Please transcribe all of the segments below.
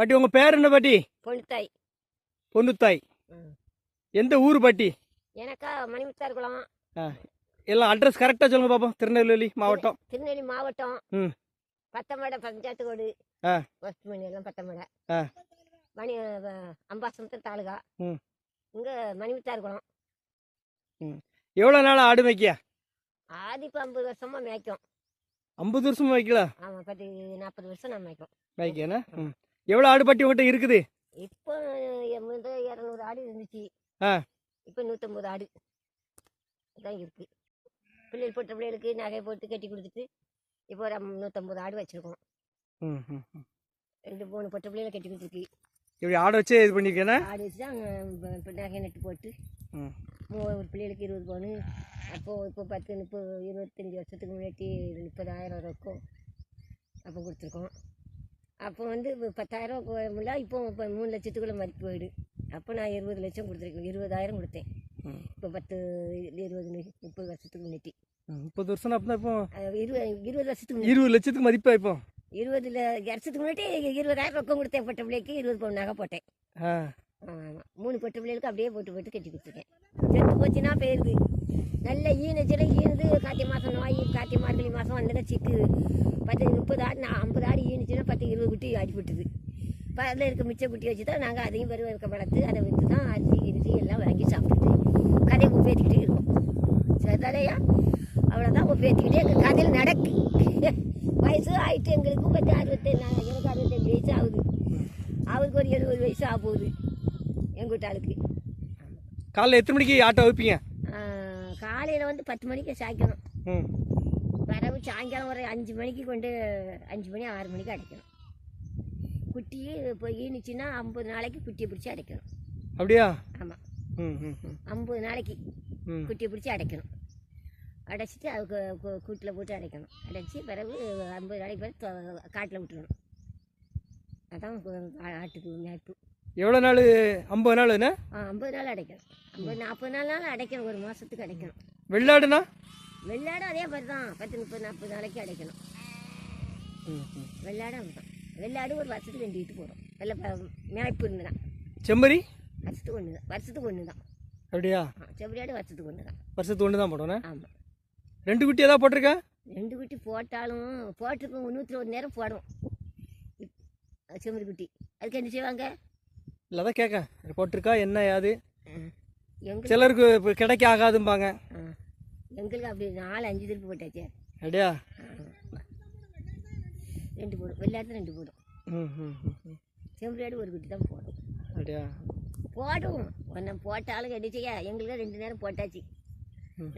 பாட்டி உங்க பேர் என்ன பாட்டி? பொண்ணுத்தாய் பொண்ணுத்தாய். எந்த ஊர் பாட்டி? எனக்கா மணிமுத்தார் குளம். எல்லாம் அட்ரஸ் கரெக்டா சொல்லுங்க பாப்போம். திருநெல்வேலி மாவட்டம். திருநெல்வேலி மாவட்டம். ம். பத்தமடை பஞ்சாயத்து கோடு. வெஸ்ட் மணி எல்லாம் பத்தமடை. மணி அஹ், அம்பாசமுத்திரம் தாலுகா. இங்க மணிமுத்தார் குளம். எவ்வளவு நாள் ஆடு மேய்க்கியா? ஆதி இப்போ ஐம்பது வருஷமா மேய்க்கும். ஐம்பது வருஷமா வைக்கல ஆமா பத்து நாற்பது வருஷம் நான் மேய்க்கும். மேய்க்கேனா ம் எவ்வளவு ஆடு பாட்டி உங்ககிட்ட இருக்குது? இப்போ இரநூறு ஆடு இருந்துச்சு. ஆ. இப்போ நூற்றம்பது ஆடு. இதான் இருக்கு. பிள்ளைகள் போட்ட பிள்ளைகளுக்கு நகை போட்டு கட்டி கொடுத்துட்டு இப்போ ஒரு நூற்றம்பது ஆடு வச்சிருக்கோம். ரெண்டு மூணு பொட்ட பிள்ளைகளை கட்டி கொடுத்துருக்கு. இப்படி ஆடை வச்சே இது பண்ணிருக்கேனா ஆடு வச்சு தான் நகை நட்டு போட்டு மூணு பிள்ளைகளுக்கு இருபது பவுனு. அப்போது இப்போ பத்து முப்பது இருபத்தஞ்சி வருஷத்துக்கு முன்னாடி முப்பதாயிரம் இருக்கும் அப்போ கொடுத்துருக்கோம். அப்போ வந்து இப்போ பத்தாயிரம் போகல இப்போ இப்போ மூணு லட்சத்துக்குள்ள மதிப்பு போயிடு. அப்போ நான் இருபது லட்சம் கொடுத்துருக்கேன் இருபதாயிரம் கொடுத்தேன். இப்போ பத்து இருபது முப்பது வருஷத்துக்கு முன்னாடி ம், முப்பது வருஷம் அப்போ இப்போ இருபது இருபது வருஷத்துக்கு இருபது லட்சத்துக்கு மதிப்பா இப்போ? இருபதுல வருஷத்துக்கு முன்னாடி இருபதாயிரம் ரொக்கம் கொடுத்தேன். பொட்ட பிள்ளைக்கு இருபது பவுன் நகை போட்டேன் ஆமாம் மூணு பொட்டு பிள்ளைகளுக்கு அப்படியே போட்டு போட்டு கட்டி கொடுத்துருக்கேன். செத்து போச்சுன்னா போயிருது. நல்ல ஈனச்சில ஈனது. கார்த்திகை மாதம் நோய் கார்த்திகை மார்கழி மாதம் வந்துன்னா சிக்கு. பத்து முப்பது ஆடு நான் ஐம்பது ஆடு ஈனுச்சுன்னா பத்து இருபது குட்டி அடிபட்டுது இப்போ அதில் இருக்க மிச்ச குட்டி வச்சு தான் நாங்கள் அதையும் பருவ இருக்க வளர்த்து அதை விற்று தான் அரிசி கிரிசி எல்லாம் வாங்கி சாப்பிட்டுட்டு கதையை உப்பேற்றிக்கிட்டே இருக்கோம். சரிதானையா? அவ்வளோதான் உப்பேற்றிக்கிட்டே எங்கள் கதையில் நடக்கு. வயசு ஆகிட்டு எங்களுக்கு பத்து அறுபத்தி எனக்கு அறுபத்தஞ்சு வயசு ஆகுது. அவருக்கு ஒரு எழுபது வயசு ஆக போகுது. எங்கள் வீட்டாளுக்கு காலைல எத்தனை மணிக்கு ஆட்டோ வைப்பீங்க காலையில் வந்து பத்து மணிக்கு சாய்க்கணும். ம். வரவு சாயங்காலம் ஒரு அஞ்சு மணிக்கு கொண்டு அஞ்சு மணி ஆறு மணிக்கு அடைக்கணும். குட்டி இப்போ ஈனுச்சுன்னா ஐம்பது நாளைக்கு குட்டியை பிடிச்சி அடைக்கணும். அப்படியா? ஆமாம் ம் ம் ம். ஐம்பது நாளைக்கு குட்டியை பிடிச்சி அடைக்கணும். அடைச்சிட்டு அதுக்கு கூட்டில் போட்டு அடைக்கணும். அடைச்சி பிறகு ஐம்பது நாளைக்கு பிறகு காட்டில் விட்டுறணும். அதான் ஆட்டுக்கு மேய்ப்பு எவ்வளோ நாள்? ஐம்பது நாள் என்ன? ஆ ஐம்பது நாள் அடைக்கணும் ஐம்பது நாற்பது நாள் அடைக்கணும். ஒரு மாதத்துக்கு அடைக்கணும். வெள்ளாடுனா வெள்ளாடும் அதே மாதிரி தான். பத்து முப்பது நாற்பது நாளைக்கு அடைக்கணும். வெள்ளாடும் அப்படிதான் வெள்ளாடு ஒரு வருஷத்துக்கு ரெண்டு வீட்டு போகிறோம் வெள்ளை மேய்ப்பு ஒன்று தான் செம்மறி? வருஷத்துக்கு ஒன்று தான் வருஷத்துக்கு ஒன்று தான் அப்படியா செவ்வறியாடு வருஷத்துக்கு ஒன்று தான் வருஷத்துக்கு ஒன்று தான் போடணும் ஆமாம் ரெண்டு குட்டி ஏதாவது போட்டிருக்கா? ரெண்டு குட்டி போட்டாலும் போட்டிருக்கோம். நூற்றி ஒரு நேரம் இப்- செம்மறி குட்டி. அதுக்கு என்ன செய்வாங்க? இல்லை தான் கேட்க போட்டிருக்கா என்ன யாது? சிலருக்கு இப்போ கிடைக்க ஆகாதும்பாங்க எங்களுக்கு அப்படி நாலு அஞ்சு திருப்பி போட்டாச்சே. அப்படியா? ரெண்டு போடும் வெள்ளாடு ரெண்டு போடும். செம்மறியாடு ஒரு குட்டி தான் போடும். அப்படியா? போடும். ஒன்றை போட்டாலும் என்ன செய்ய? எங்களுக்கு ரெண்டு நேரம் போட்டாச்சு.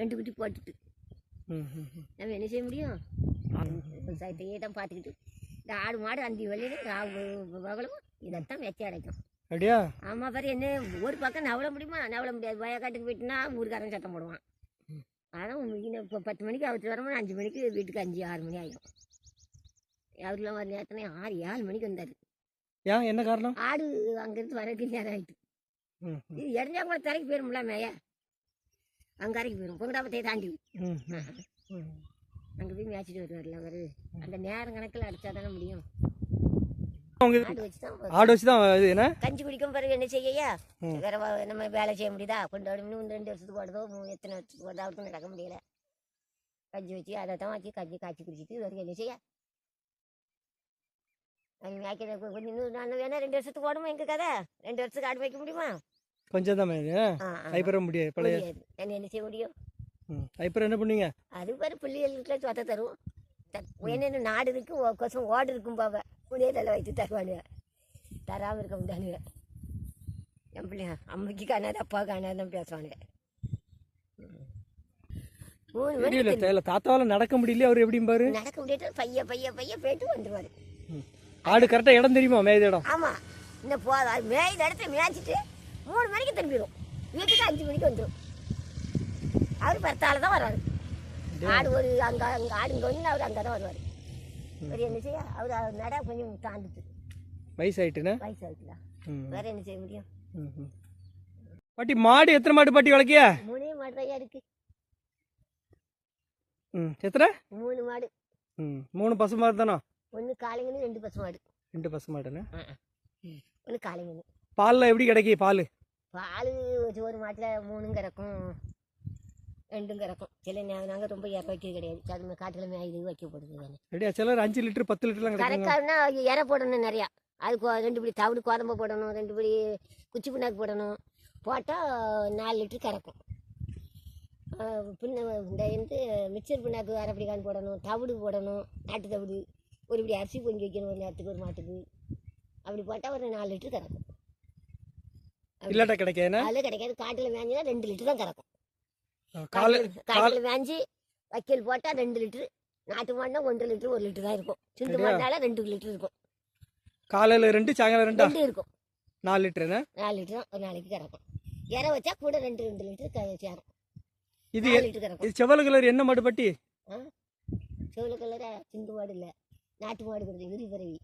ரெண்டு குட்டி போட்டுட்டு. நம்ம என்ன செய்ய முடியும்? விவசாயத்தையே தான் பார்த்துக்கிட்டு. இந்த ஆடு மாடு அந்தி வெளியில் பகலும் இதைத்தான் வச்சு அடைக்கும். அப்படியா? ஆமாம் பாரு என்ன ஒரு பக்கம் நவள முடியுமா? நவள முடியாது. வயக்காட்டுக்கு போயிட்டுனா ஊருக்காரன் சத்தம் போடுவான். இன்னும் இப்போ பத்து மணிக்கு அவருக்கு வரணும் அஞ்சு மணிக்கு வீட்டுக்கு அஞ்சு ஆறு மணி ஆகிடும் அவருலாம் வர நேரத்தினே ஆறு ஏழு மணிக்கு வந்தார். ஏன்? என்ன காரணம்? ஆடு அங்கேருந்து வரதுக்கு நேரம் ஆகிட்டு இது எரிஞ்சா கூட தரைக்கு போயிடும்ல மேய? அங்கே அரைக்கு போயிடும் பொங்கடாபத்தையை தாண்டி. அங்கே போய் மேய்ச்சிட்டு வருவார்ல அவர். அந்த நேரம் கணக்கில் அடிச்சா தானே முடியும். ஆடு வச்சு தான் இது என்ன? கஞ்சி குடிக்கும் பிறகு என்ன செய்யயா ம். வேற நம்ம வேலை செய்ய முடியுதா? கொண்டாடி இன்னும் ரெண்டு வருஷத்துக்கு போடுதோ? மூணு எத்தனை வருஷத்துக்கு போடுதோ? அவருக்கு நடக்க முடியல. கஞ்சி வச்சு அதை தான் வச்சு கஞ்சி காய்ச்சி குடிச்சிட்டு வரைக்கும் என்ன செய்ய? கொஞ்சம் இன்னும் நான் வேணா ரெண்டு வருஷத்துக்கு ஓடுமா எங்க கதை? ரெண்டு வருஷத்துக்கு ஆடு வைக்க முடியுமா? கொஞ்சம் தான். ஐப்பற முடியாது பழைய. என்ன செய்ய முடியும்? ம். ஐப்பற என்ன பண்ணீங்க அது பாரு பிள்ளைகளுக்குள்ள சொத்த தரும் என்னென்ன நாடு இருக்கு ஒ- கொசம் ஓடு இருக்கும் பாவ புளிய தலை வைத்து தருவானுங்க. தராமல் இருக்க முடியானுங்க என் பிள்ளைங்க அம்மைக்கு காணாது அப்பா காணாதுன்னு பேசுவானுங்க. மூணு மணி தாத்தாவால நடக்க முடியல அவர் எப்படியும் பாரு. நடக்க முடியாது பைய பைய பைய போயிட்டு வந்துருவாரு. ஆடு கரெக்டாக இடம் தெரியுமா மேய்த இடம்? ஆமாம் இன்னும் போதா மேய்த இடத்துல மேய்ச்சிட்டு மூணு மணிக்கு திரும்பிடும் வீட்டுக்கு அஞ்சு மணிக்கு வந்துடும் அவர் பத்தால தான் வர்றாரு. ஆடு ஒரு அங்கே அங்கே ஆடு இங்கே அவர் அங்கே தான் வருவார். அவர் என்ன செய்ய? அவர் நட கொஞ்சம் தாண்டுது. வயசாயிட்டுன்னு வயசு ஆகிட்டுல ம். வேற என்ன செய்ய முடியும். பாட்டி மாடு எத்தனை மாடு பாட்டி வளர்க்கியா? மூணே மாடு தான் இருக்கு. ம் எத்தனை? மூணு மாடு. ம் மூணு பசு மாடு தானோ? ஒன்று காலைங்கன்னு ரெண்டு பசு மாடு. ரெண்டு பசு மாடுன்னு ஒன்று காலைங்கன்னு பாலில் எப்படி கிடைக்கி பால்? பால் ஒரு மாட்டில் மூணும் கறக்கும். ரெண்டும் கறக்கும் சில நாங்கள் ரொம்ப இற வைக்கிறது கிடையாது. அது காட்டில் மேயுது வைக்க போடுது தானே. ரெடியா சிலர் அஞ்சு லிட்டர் பத்து லிட்டர்லாம் கறக்காதுன்னா இற போடணும் நிறையா. அது கொ- ரெண்டு பிடி தவிடு கோதம்பு போடணும் ரெண்டு பிடி குச்சி பிண்ணாக்கு போடணும். போட்டால் நாலு லிட்டர் கறக்கும். பின்ன இந்த வந்து மிக்சர் பிண்ணாக்கு அரைப்படி கான் போடணும் தவிடு போடணும் நாட்டு தவிடு. ஒரு இப்படி அரிசி பொங்கி வைக்கணும் ஒரு நேரத்துக்கு ஒரு மாட்டுக்கு. அப்படி போட்டால் ஒரு நாலு லிட்டர் கறக்கும். இல்லாட்டா கிடைக்காதுண்ணா அதில் கிடைக்காது. காட்டில் மேய்ஞ்சினா ரெண்டு லிட்டர் தான் கறக்கும். காலை காட்டில் மேய்ஞ்சி வைக்கல் போட்டால் ரெண்டு லிட்டரு. நாட்டு மாடுனா ஒன்றரை லிட்டர் ஒரு லிட்டர் தான் இருக்கும். சிந்து? மாடுனால ரெண்டு லிட்டர் இருக்கும். காலையில் ரெண்டு சாயங்காலம் ரெண்டா? ரெண்டு இருக்கும். நாலு லிட்டருண்ணா நாலு லிட்டர் தான் ஒரு நாளைக்கு கறக்கும். இற வச்சா கூட ரெண்டு ரெண்டு லிட்டர் சேரும் இது லிட்டர் கறக்கும். இது செவல கலர் என்ன மாடு பட்டி? செவல கலர? சிந்து மாடு இல்லை. நாட்டு மாடு கொடுத்து இரு பிறவி.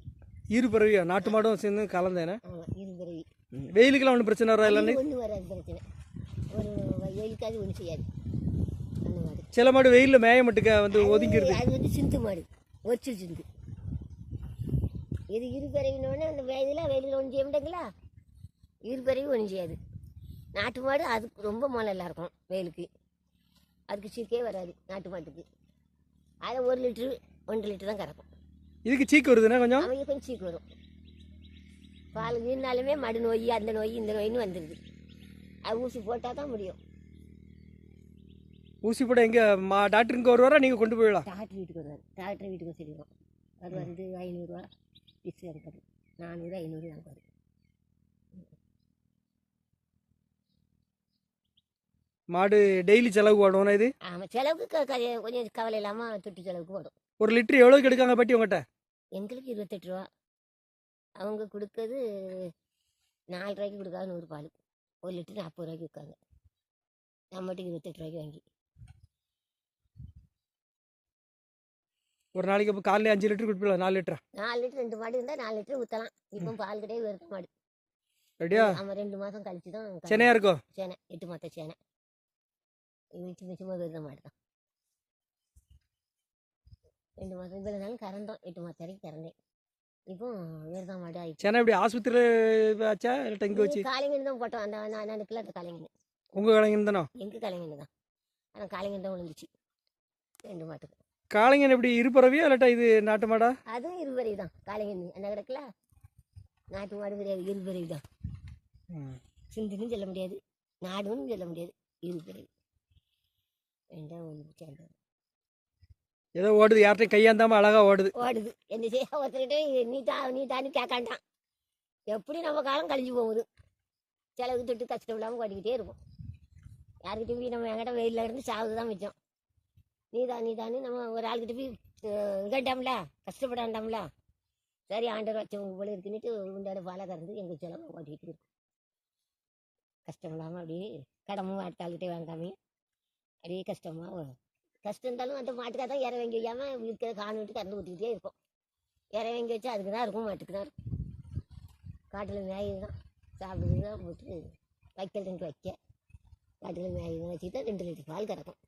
இரு பிறவியா? நாட்டு மாடும் சேர்ந்து ஆமாம் இரு பிறவி. வெயிலுக்கெல்லாம் ஒன்றும் பிரச்சனை வர இல்லைன்னு ஒன்றும் வராது பிரச்சனை. ஒரு வெயிலுக்காது ஒன்றும் செய்யாது. சில மாடு வெயிலில் மேய மட்டுக்க வந்து ஒதுங்கிருது. அது வந்து சிந்து மாடு. ஒரிச்சல் சிந்து. இது இரு பிறவினோடனே அந்த இதில் வெயிலில் ஒன்றும் செய்ய மாட்டேங்களா இரு பிறவி ஒன்றும் செய்யாது நாட்டு மாடு அதுக்கு ரொம்ப நல்லா இருக்கும் வெயிலுக்கு. அதுக்கு சீக்கே வராது நாட்டு மாட்டுக்கு. அதில் ஒரு லிட்ரு ஒன்றரை லிட்டர் தான் கறக்கும். இதுக்கு சீக்கு வருதுண்ணா கொஞ்சம்? அவங்க கொஞ்சம் சீக்கு வரும். பால் இருந்தாலுமே மடு நோய் அந்த நோய் இந்த நோயின்னு வந்துடுது அது ஊசி போட்டால் தான் முடியும். ஊசி போட எங்க மா டாக்டர் இங்கே வருவாரா? நீங்கள் கொண்டு போயிடலாம். டாக்டர் வீட்டுக்கு வருவார். டாக்டர் வீட்டுக்கு சொல்லிடுவோம் அது வந்து ஐநூறுரூவா ஃபீஸ் எடுக்கிறது நானூறு ஐநூறு வாங்குவார். மாடு டெய்லி செலவு போடணும் இது? ஆமாம் செலவுக்கு கொஞ்சம் கவலை இல்லாமல் துட்டு செலவுக்கு போடும் ஒரு லிட்டர் எவ்வளோக்கு எடுக்காங்க பட்டி உங்கள்கிட்ட எங்களுக்கு இருபத்தெட்டு ரூபா. அவங்க கொடுக்கறது நாலு ரூபாய்க்கு கொடுக்காது நூறு பால். ஒரு லிட்டர் நாற்பது ரூபாய்க்கு விற்காங்க. நம்மகிட்ட இருபத்தெட்டு ரூபாய்க்கு வாங்கி. ஒரு நாளைக்கு அப்போ காலையில் அஞ்சு லிட்டர் கொடுப்பீங்களா? நாலு லிட்டரா? நாலு லிட்டர் ரெண்டு மாடு இருந்தால் நாலு லிட்டர் ஊற்றலாம் இப்போ பால் கிடையாது வெறுத்த மாடு. ரெடியா ஆமாம் ரெண்டு மாதம் கழிச்சு தான் கறக்கும். சென்னையா இருக்கும்? சேனை எட்டு மாத சேனை. மிச்சம் மிச்சமாக வெறுத மாடு தான். ரெண்டு மாதம் இவ்வளோ நாளும் கறந்தோம். எட்டு மாதம் வரைக்கும் கறந்தேன். இப்போ வெறுத மாடு ஆயிடுச்சு சென்னை இப்படி ஆஸ்பத்திரியில் ஆச்சா? இங்கே வச்சு? காளைங்கன்னு தான் போட்டோம். அந்த நான் நடுக்கில் அந்த காளைங்கன்னு. உங்கள் கலைஞன் தானோ? எங்கள் காளைங்கன்னு தான். ஆனால் காளைங்கன்னு தான் விழுந்துச்சு. ரெண்டு மாட்டுக்கு. காளைங்கன் எப்படி இருப்பறவியா இல்லாட்டா இது நாட்டு மாடா? அதுவும் இருபறவை தான் காளைங்கன்னு அந்த கிடக்குல? நாட்டு மாடு கிடையாது இருபறவை தான் சிந்துன்னு சொல்ல முடியாது நாடுன்னு சொல்ல முடியாது இருபறவை. ரெண்டாம் ஒன்று சேர்ந்தது ஏதோ ஓடுது யார்கிட்டையும் கையாந்தாமல் அழகா ஓடுது. ஓடுது. என்ன செய்ய ஒருத்தர்கிட்ட நீ தா நீ தான்னு கேட்காண்டான் எப்படி நம்ம காலம் கழிஞ்சு போகுது? செலவுக்கு தொட்டு கஷ்டம் இல்லாமல் ஓடிக்கிட்டே இருக்கும் யாருக்கிட்டையும் நம்ம என்கிட்ட வெயிலில் இருந்து சாவுது தான் மிச்சம். நீதான் நீதான்னு நம்ம ஒரு ஆள்கிட்ட போய் இங்கண்டாம்ல கஷ்டப்படாண்டாம்ல. சரி ஆண்டவர் வச்சவங்க போல இருக்குன்னுட்டு உண்டாட பாலை கறந்து எங்கள் செலவு ஓட்டிக்கிட்டு இருக்கும் கஷ்டம் இல்லாமல் அப்படியே கடமும் அடுத்த ஆள்கிட்டே வாங்காமே அப்படியே கஷ்டமாக கஷ்டம் இருந்தாலும் அந்த மாட்டுக்காக தான் இற வாங்கி வைக்காமல் இருக்கிற காணுட்டு கறந்து ஊற்றிக்கிட்டே இருக்கும் இற வாங்கி வச்சா அதுக்கு தான் இருக்கும் மாட்டுக்கு தான் இருக்கும். காட்டில் மேயுது தான் சாப்பிடுறது தான் போட்டு வைக்கல் ரெண்டு வைக்க. காட்டில் மேயுது வச்சுட்டு ரெண்டு லிட்டர் பால் கறக்கும்.